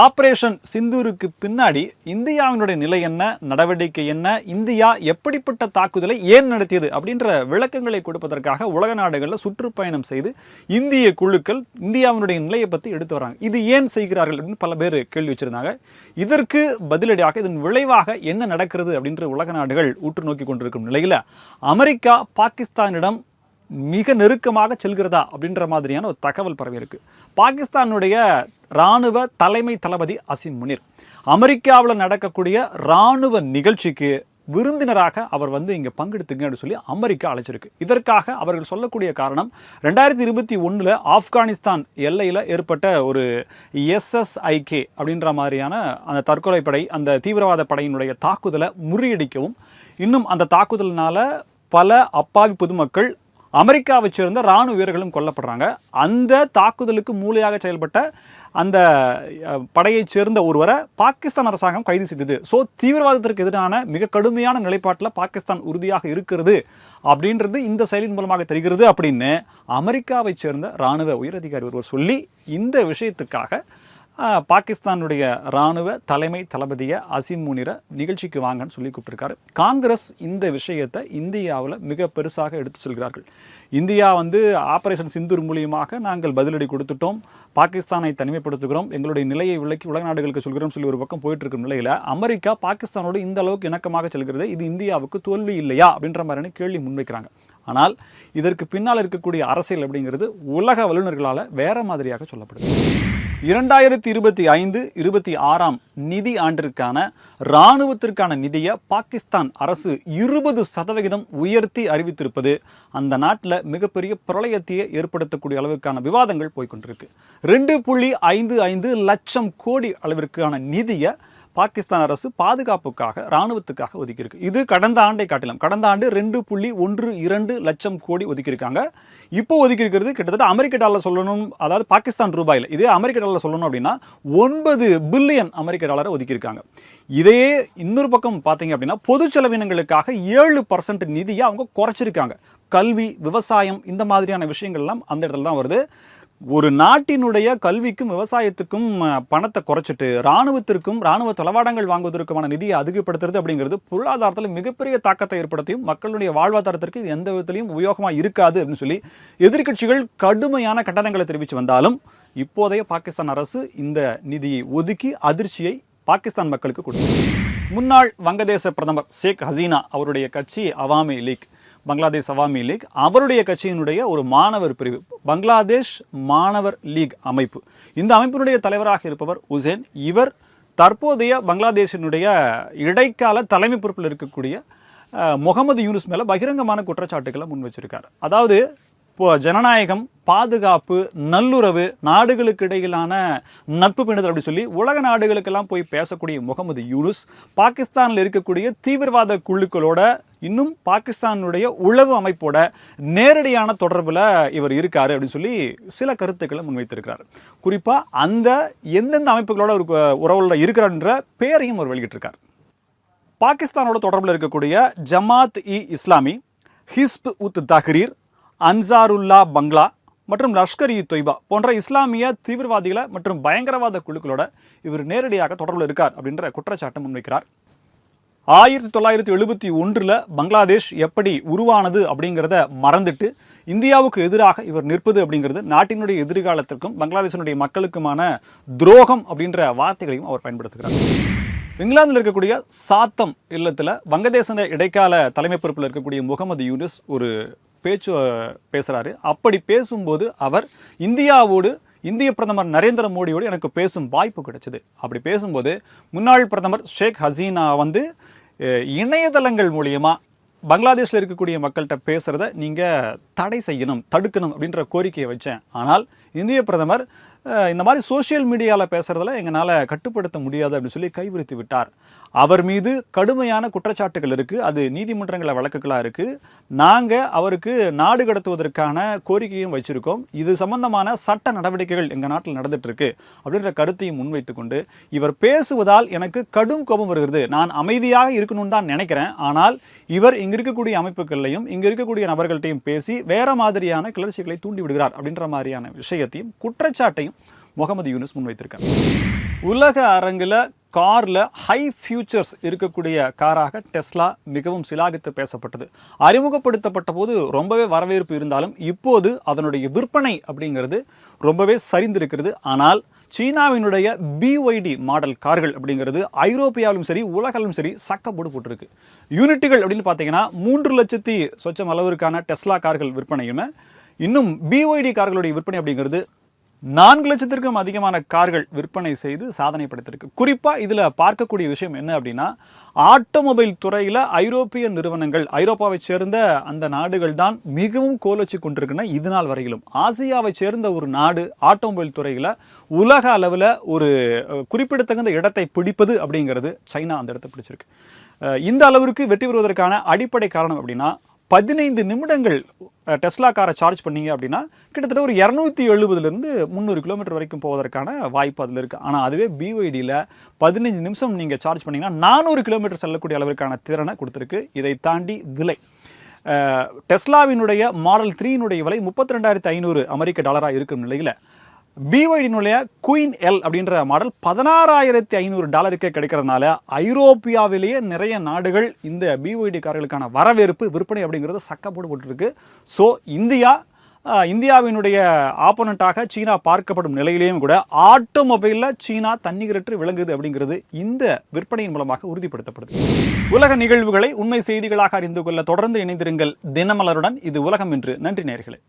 Operation சிந்தூருக்கு பின்னாடி இந்தியாவினுடைய நிலை என்ன நடவடிக்கை என்ன இந்தியா எப்படிப்பட்ட தாக்குதலை ஏன் நடத்தியது அப்படின்ற விளக்கங்களை கொடுப்பதற்காக உலக நாடுகளில் சுற்றுப்பயணம் செய்து இந்திய குழுக்கள் இந்தியாவினுடைய நிலையை பற்றி எடுத்து வராங்க. இது ஏன் செய்கிறார்கள் அப்படின்னு பல பேர் கேள்வி வச்சிருந்தாங்க. இதற்கு பதிலடியாக இதன் விளைவாக என்ன நடக்கிறது அப்படின்ற உலக நாடுகள் உற்று நோக்கி கொண்டிருக்கும் நிலையில் அமெரிக்கா பாகிஸ்தானிடம் மிக நெருக்கமாக செல்கிறதா அப்படின்ற மாதிரியான ஒரு தகவல் பரவி இருக்கு. பாகிஸ்தானுடைய ராணுவ தலைமை தளபதி அசிம் முனிர். அமெரிக்காவில் நடக்கக்கூடிய ராணுவ நிகழ்ச்சிக்கு விருந்தினராக அவர் வந்து இங்கே பங்கெடுத்துங்க அப்படின்னு சொல்லி அமெரிக்கா அழைச்சிருக்கு. இதற்காக அவர்கள் சொல்லக்கூடிய காரணம் ரெண்டாயிரத்தி இருபத்தி ஒன்றில் ஆப்கானிஸ்தான் எல்லையில் ஏற்பட்ட ஒரு எஸ்எஸ்ஐகே அப்படின்ற மாதிரியான அந்த தற்கொலை படை அந்த தீவிரவாத படையினுடைய தாக்குதலை முறியடிக்கவும் இன்னும் அந்த தாக்குதலினால பல அப்பாவி பொதுமக்கள் அமெரிக்காவை சேர்ந்த ராணுவ வீரர்களும் கொல்லப்படுறாங்க. அந்த தாக்குதலுக்கு மூளையாக செயல்பட்ட அந்த படையைச் சேர்ந்த ஒருவரை பாகிஸ்தான் அரசாங்கம் கைது செய்தது. ஸோ தீவிரவாதத்திற்கு எதிரான மிக கடுமையான நிலைப்பாட்டில் பாகிஸ்தான் உறுதியாக இருக்கிறது அப்படின்றது இந்த செயலின் மூலமாக தெரிகிறது அப்படின்னு அமெரிக்காவைச் சேர்ந்த ராணுவ உயரதிகாரி ஒருவர் சொல்லி இந்த விஷயத்துக்காக பாகிஸ்தானுடைய ராணுவ தலைமை தளபதியை அசிம் முனிரை நிகழ்ச்சிக்கு வாங்கன்னு சொல்லி கூப்பிட்டுருக்காரு. காங்கிரஸ் இந்த விஷயத்தை இந்தியாவில் மிக பெருசாக எடுத்து செல்கிறார்கள். இந்தியா வந்து ஆபரேஷன் சிந்தூர் மூலியமாக நாங்கள் பதிலடி கொடுத்துட்டோம். பாகிஸ்தானை தனிமைப்படுத்துகிறோம். எங்களுடைய நிலையை விலக்கி உலக நாடுகளுக்கு சொல்கிறோம் சொல்லி ஒரு பக்கம் போயிட்டு இருக்கும் நிலையில் அமெரிக்கா பாகிஸ்தானோடு இந்த அளவுக்கு இணக்கமாக செல்கிறது இது இந்தியாவுக்கு தோல்வி இல்லையா அப்படின்ற மாதிரியான கேள்வி முன்வைக்கிறாங்க. ஆனால் இதற்கு பின்னால் இருக்கக்கூடிய அரசியல் அப்படிங்கிறது உலக வல்லுநர்களால் வேற மாதிரியாக சொல்லப்படுது. இரண்டாயிரத்தி இருபத்தி ஐந்து இருபத்தி ஆறாம் நிதி ஆண்டிற்கான இராணுவத்திற்கான நிதியை பாகிஸ்தான் அரசு இருபது சதவிகிதம் உயர்த்தி அறிவித்திருப்பது அந்த நாட்டில் மிகப்பெரிய பிரளயத்தையே ஏற்படுத்தக்கூடிய அளவுக்கான விவாதங்கள் போய்க்கொண்டிருக்கு ரெண்டு புள்ளி ஐந்து ஐந்து லட்சம் கோடி அளவிற்கான நிதியை பாகிஸ்தான் அரசு பாதுகாப்புக்காக ராணுவத்துக்காக ஒதுக்கியிருக்கு. இது கடந்த ஆண்டை காட்டிலும் கடந்த ஆண்டு ரெண்டு புள்ளி ஒன்று இரண்டு லட்சம் கோடி ஒதுக்கியிருக்காங்க. இப்போ ஒதுக்கியிருக்கிறது கிட்டத்தட்ட அமெரிக்க டாலர் சொல்லணும் அதாவது பாகிஸ்தான் ரூபாயில். இதே அமெரிக்க டாலர் சொல்லணும் அப்படின்னா ஒன்பது பில்லியன் அமெரிக்க டாலரை ஒதுக்கியிருக்காங்க. இதையே இன்னொரு பக்கம் பார்த்தீங்க அப்படின்னா பொது செலவினங்களுக்காக ஏழு பர்சன்ட் நிதியை அவங்க குறைச்சிருக்காங்க. கல்வி விவசாயம் இந்த மாதிரியான விஷயங்கள்லாம் அந்த இடத்துல தான் வருது. ஒரு நாட்டினுடைய கல்விக்கும் விவசாயத்துக்கும் பணத்தை குறைச்சிட்டு ராணுவத்திற்கும் ராணுவ தளவாடங்கள் வாங்குவதற்குமான நிதியை அதிகப்படுத்துறது அப்படிங்கிறது பொருளாதாரத்தில் மிகப்பெரிய தாக்கத்தை ஏற்படுத்தியும் மக்களுடைய வாழ்வாதாரத்திற்கு இது எந்த விதத்திலையும் உபயோகமாக இருக்காது அப்படின்னு சொல்லி எதிர்க்கட்சிகள் கடுமையான கண்டனங்களை தெரிவித்து வந்தாலும் இப்போதைய பாகிஸ்தான் அரசு இந்த நிதியை ஒதுக்கி அதிர்ச்சியை பாகிஸ்தான் மக்களுக்கு கொடுத்தது முன்னாள் வங்கதேச பிரதமர் ஷேக் ஹசீனா அவருடைய கட்சி அவாமி லீக். பங்களாதேஷ் அவாமி லீக். அவருடைய கட்சியினுடைய ஒரு மாணவர் பிரிவு பங்களாதேஷ் மாணவர் லீக் அமைப்பு. இந்த அமைப்பினுடைய தலைவராக இருப்பவர் உசேன். இவர் தற்போதைய பங்களாதேஷினுடைய இடைக்கால தலைமை பொறுப்பில் இருக்கக்கூடிய முகமது யூனுஸ் மேலே பகிரங்கமான குற்றச்சாட்டுகளை முன் வச்சிருக்காரு. அதாவது இப்போ ஜனநாயகம் பாதுகாப்பு நல்லுறவு நாடுகளுக்கு இடையிலான நட்பு பிணைதல் அப்படின்னு சொல்லி உலக நாடுகளுக்கெல்லாம் போய் பேசக்கூடிய முகமது யூனுஸ் பாகிஸ்தானில் இருக்கக்கூடிய தீவிரவாத குழுக்களோட இன்னும் பாகிஸ்தானுடைய உளவு அமைப்போட நேரடியான தொடர்பில் இவர் இருக்கார் அப்படின்னு சொல்லி சில கருத்துக்களை முன்வைத்திருக்கிறார். குறிப்பாக அந்த எந்தெந்த அமைப்புகளோட ஒரு உறவுல இருக்கிறார்ன்ற பேரையும் அவர் வெளியிட்டிருக்கார். பாகிஸ்தானோட தொடர்பில் இருக்கக்கூடிய ஜமாத் இ இஸ்லாமி ஹிஸ்ப் உத் தஹ்ரீர் அன்சாருல்லா பங்களா மற்றும் லஷ்கர் இ தொய்பா போன்ற இஸ்லாமிய தீவிரவாதிகளை மற்றும் பயங்கரவாத குழுக்களோட இவர் நேரடியாக தொடர்பில் இருக்கார் அப்படின்ற குற்றச்சாட்டை முன்வைக்கிறார். ஆயிரத்தி தொள்ளாயிரத்தி எழுபத்தி ஒன்றில் பங்களாதேஷ் எப்படி உருவானது அப்படிங்கிறத மறந்துட்டு இந்தியாவுக்கு எதிராக இவர் நிற்பது அப்படிங்கிறது நாட்டினுடைய எதிர்காலத்திற்கும் பங்களாதேஷினுடைய மக்களுக்குமான துரோகம் அப்படின்ற வார்த்தைகளையும் அவர் பயன்படுத்துகிறார். இங்கிலாந்தில் இருக்கக்கூடிய சாத்தம் இல்லத்தில் வங்கதேச இடைக்கால தலைமை பொறுப்பில் இருக்கக்கூடிய முகமது யூனிஸ் ஒரு பேச்சு பேசுகிறாரு அப்படி பேசும்போது அவர் இந்தியாவோடு இந்திய பிரதமர் நரேந்திர மோடியோடு எனக்கு பேசும் வாய்ப்பு கிடைச்சது. அப்படி பேசும்போது முன்னாள் பிரதமர் ஷேக் ஹசீனா வந்து இணையதளங்கள் மூலியமாக பங்களாதேஷில் இருக்கக்கூடிய மக்கள்கிட்ட பேசுகிறத நீங்கள் தடை செய்யணும் தடுக்கணும் அப்படின்ற கோரிக்கையை வச்சேன். ஆனால் இந்திய பிரதமர் இந்த மாதிரி சோஷியல் மீடியாவில் பேசுகிறதுல எங்களால் கட்டுப்படுத்த முடியாது அப்படின்னு சொல்லி கைவிரித்து விட்டார். அவர் மீது கடுமையான குற்றச்சாட்டுகள் இருக்குது அது நீதிமன்றங்களை வழக்குகளாக இருக்குது நாங்கள் அவருக்கு நாடு கடத்துவதற்கான கோரிக்கையும் வச்சிருக்கோம். இது சம்பந்தமான சட்ட நடவடிக்கைகள் எங்கள் நாட்டில் நடந்துகிட்ருக்கு அப்படின்ற கருத்தையும் முன்வைத்து கொண்டு இவர் பேசுவதால் எனக்கு கடும் கோபம் வருகிறது. நான் அமைதியாக இருக்கணும்னு தான் நினைக்கிறேன். ஆனால் இவர் இங்கே இருக்கக்கூடிய அமைப்புகள்லையும் இங்கே இருக்கக்கூடிய நபர்கள்ட்டையும் பேசி வேற மாதிரியான கிளர்ச்சிகளை தூண்டி விடுகிறார் அப்படின்ற மாதிரியான விஷயத்தையும் குற்றச்சாட்டையும் முகமது யூனுஸ் முன்வைத்திருக்காங்க. உலக அரங்கில் காரில் ஹை ஃபியூச்சர்ஸ் இருக்கக்கூடிய காராக டெஸ்லா மிகவும் சிலாகித்து பேசப்பட்டது. அறிமுகப்படுத்தப்பட்ட போது ரொம்பவே வரவேற்பு இருந்தாலும் இப்போது அதனுடைய விற்பனை அப்படிங்கிறது ரொம்பவே சரிந்திருக்கிறது. ஆனால் சீனாவினுடைய பிஒய்டி மாடல் கார்கள் அப்படிங்கிறது ஐரோப்பியாவிலும் சரி உலகிலும் சரி சக்கப்போடு போட்டிருக்கு யூனிட்டுகள் அப்படின்னு பார்த்தீங்கன்னா மூன்று லட்சத்தி சொச்சம் அளவிற்கான டெஸ்லா கார்கள் விற்பனையுமே. இன்னும் பிஒய்டி கார்களுடைய விற்பனை அப்படிங்கிறது நான்கு லட்சத்திற்கும் அதிகமான கார்கள் விற்பனை செய்து சாதனை படைத்திருக்கு குறிப்பாக இதில் பார்க்கக்கூடிய விஷயம் என்ன அப்படின்னா ஆட்டோமொபைல் துறையில் ஐரோப்பிய நிறுவனங்கள் ஐரோப்பாவை சேர்ந்த அந்த நாடுகள் தான் மிகவும் கோலச்சு கொண்டிருக்கின்றன இது நாள் வரையிலும். ஆசியாவை சேர்ந்த ஒரு நாடு ஆட்டோமொபைல் துறையில் உலக அளவில் ஒரு குறிப்பிடத்தகுந்த இடத்தை பிடிப்பது அப்படிங்கிறது சைனா அந்த இடத்தை பிடிச்சிருக்கு. இந்த அளவிற்கு வெற்றி பெறுவதற்கான அடிப்படை காரணம் அப்படின்னா பதினைந்து நிமிடங்கள் டெஸ்லா காரை சார்ஜ் பண்ணீங்க அப்படின்னா கிட்டத்தட்ட ஒரு இரநூத்தி எழுபதுலேருந்து முந்நூறு கிலோமீட்டர் வரைக்கும் போவதற்கான வாய்ப்பு அதில் இருக்குது ஆனால் அதுவே பிஒய்டியில் பதினஞ்சு நிமிஷம் நீங்கள் சார்ஜ் பண்ணீங்கன்னா நானூறு கிலோமீட்டர் செல்லக்கூடிய அளவிற்கான திறனை கொடுத்துருக்கு. இதை தாண்டி விலை. டெஸ்லாவினுடைய மாடல் த்ரீனுடைய விலை முப்பத்தி ரெண்டாயிரத்தி ஐநூறு அமெரிக்க டாலராக இருக்கும் நிலையில். பிஒய்டினுடைய குயின் எல் அப்படின்ற மாடல் பதினாறாயிரத்தி ஐநூறு டாலருக்கே கிடைக்கிறதுனால ஐரோப்பியாவிலேயே நிறைய நாடுகள் இந்த பிஒய்டி கார்களுக்கான வரவேற்பு விற்பனை அப்படிங்கிறது சக்கப்போடு போட்டுருக்கு. ஸோ இந்தியா இந்தியாவினுடைய ஆப்போனண்ட்டாக சீனா பார்க்கப்படும் நிலையிலேயும் கூட ஆட்டோமொபைலில் சீனா தன்னிகரற்று விளங்குது அப்படிங்கிறது இந்த விற்பனையின் மூலமாக உறுதிப்படுத்தப்படுது. உலக நிகழ்வுகளை உண்மை செய்திகளாக அறிந்து கொள்ள தொடர்ந்து இணைந்திருங்கள். தினமலருடன் இது உலகம் என்று. நன்றி நேர்களே